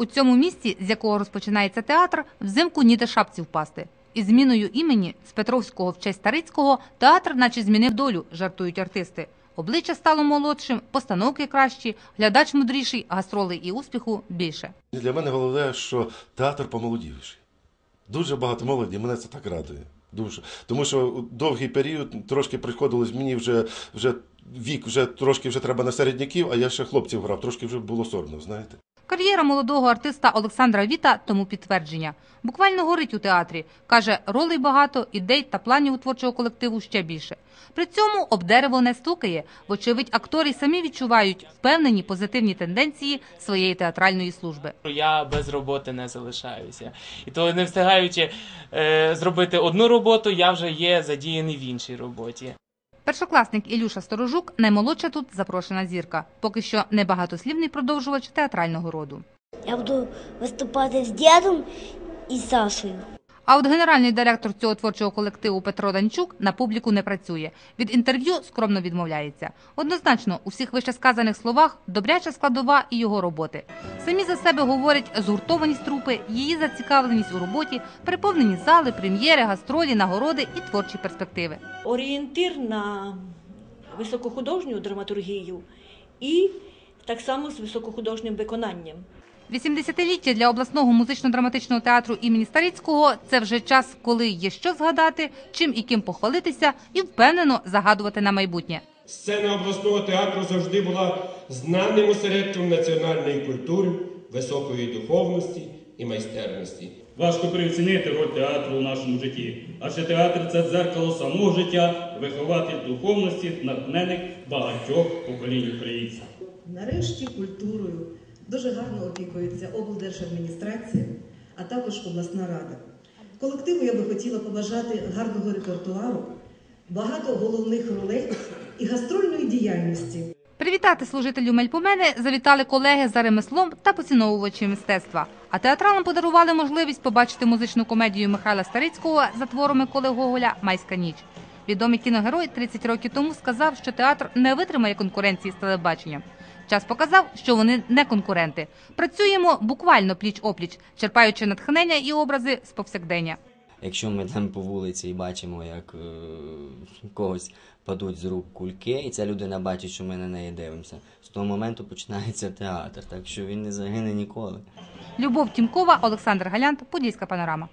У цьому місці, з якого розпочинається театр, взимку ніде шапці впасти. Із зміною імені з Петровського в честь Старицького театр наче змінив долю, жартують артисти. Обличчя стало молодшим, постановки кращі, глядач мудріший, гастролей і успіху більше. Для мене головне, що театр помолодівший. Дуже багато молоді, мене це так радує. Дуже. Тому що довгий період трошки приходилось мені вже, вже вік, вже трошки вже треба на середняків, а я ще хлопців грав, трошки вже було соромно, знаєте. Кар'єра молодого артиста Олександра Віта тому підтвердження. Буквально горить у театрі. Каже, ролей багато, ідей та планів у творчого колективу ще більше. При цьому об дерево не стукає. Вочевидь, актори самі відчувають впевнені позитивні тенденції своєї театральної служби. Я без роботи не залишаюся. І то не встигаючи е, зробити одну роботу, я вже є задіяний в іншій роботі. Першокласник Ілюша Сторожук наймолодша тут запрошена зірка. Поки що небагатослівний продовжувач театрального роду. Я буду виступати з дідом і Сашею. А от генеральний директор цього творчого колективу Петро Данчук на публіку не працює. Від інтерв'ю скромно відмовляється. Однозначно, у всіх вищесказаних словах добряча складова і його роботи. Самі за себе говорять згуртованість трупи, її зацікавленість у роботі, переповнені зали, прем'єри, гастролі, нагороди і творчі перспективи. орієнтир на високохудожню драматургію і так само з високохудожнім виконанням. 80-ліття для обласного музично-драматичного театру імені Старицького це вже час, коли є що згадати, чим і ким похвалитися, і впевнено загадувати на майбутнє. Сцена обласного театру завжди була знаним осередком національної культури, високої духовності і майстерності. Важко переоцінити роль театру у нашому житті, адже театр це дзеркало самого життя, вихователь духовності, натхнених багатьох поколінь українців. Нарешті культурою дуже гарно опікується облдержадміністрація, а також обласна рада. Колективу я би хотіла побажати гарного репертуару, багато головних ролей і гастрольної діяльності. Привітати служителів Мельпомени завітали колеги за ремеслом та поціновувачі мистецтва. А театралам подарували можливість побачити музичну комедію Михайла Старицького за творами Коли Гоголя Майська ніч. Відомий кіногерой 30 років тому сказав, що театр не витримає конкуренції з телебаченням. Час показав, що вони не конкуренти. Працюємо буквально пліч-опліч, черпаючи натхнення і образи з повсякдення. Якщо ми там по вулиці і бачимо, як е, когось падуть з рук кульки, і ця людина бачить, що ми на неї дивимося, з того моменту починається театр, так що він не загине ніколи. Любов Тімкова, Олександр Галянт, Подільська панорама.